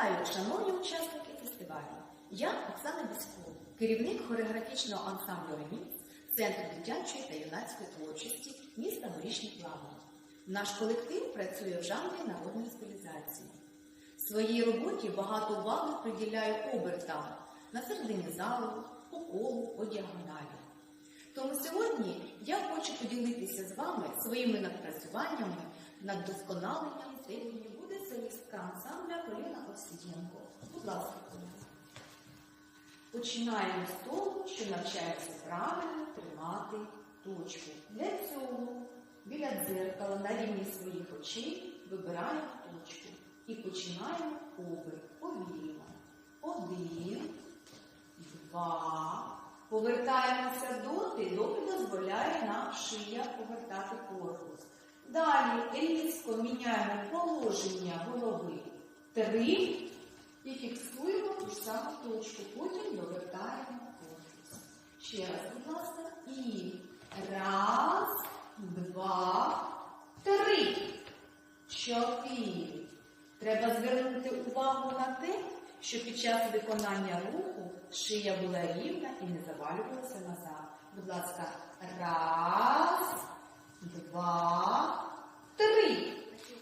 Вітаю, шановні учасники фестивалю. Я Оксана Бісько, керівник хореографічного ансамблю «Ремікс» Центру дитячої та юнацької творчості міста Горішні Плавні. Наш колектив працює в жанрі народної стилізації. Своїй роботі багато уваги приділяю обертам на середині залу, по колу, по діагоналі. Тому сьогодні я хочу поділитися з вами своїми напрацюваннями над досконаленням стилю. Буде солістка ансамбля Поліна Овсієнко. Будь ласка. Починаємо з того, що навчаємося правильно тримати точку. Для цього біля дзеркала на рівні своїх очей вибираємо точку і починаємо оберт повільно. Один, два. Повертаємося доти, доки дозволяє нам шия повертати корпус. Далі різко міняємо положення голови. Три. І фіксуємо ту ж саму точку. Потім довертаємо корпус. Ще раз, будь ласка. І раз, два, три, чотири. Треба звернути увагу на те, що під час виконання руху шия була рівна і не завалювалася назад. Будь ласка, раз, два, три.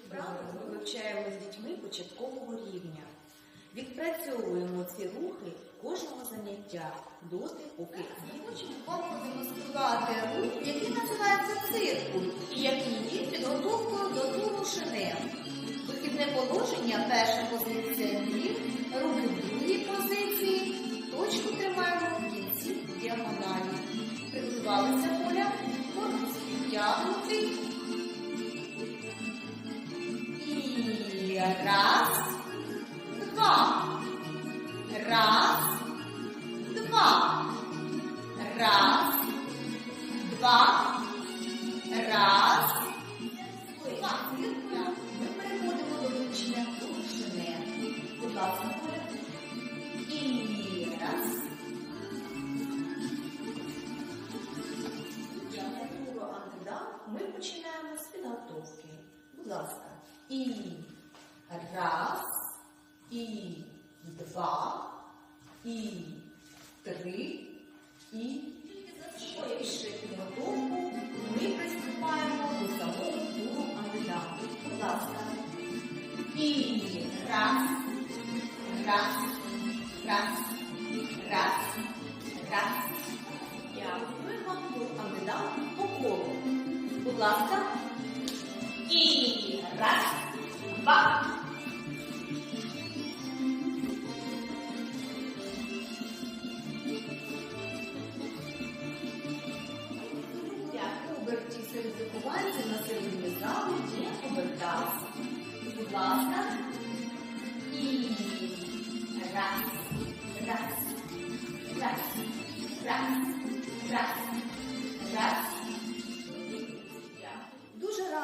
Вправо ми вивчаємо з дітьми початкового рівня. Відпрацьовуємо ці рухи кожного заняття доти, поки діточки вам продемонструвати рух, який називається циркуль, і який є підготовкою до туру шинем. Вихідне положення, перша позиція вів, руки в другій позиції, точку тримаємо в кінці діагоналі. Приготувалися поля, корпус підтягнутий. І раз, ми починаємо з підготовки. Будь ласка. І раз, і два, і три, і закінчивши підготовку, ми приступаємо до самого туру антидам. Будь ласка. І раз, раз, раз, раз, раз. Вам тур антидам по колу. Будь ласка. І раз, два. Для обертів серед вихованців на середині залу є обертався. Будь ласка. І раз, раз,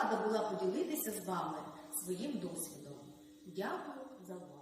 рада була поділитися з вами своїм досвідом. Дякую за увагу.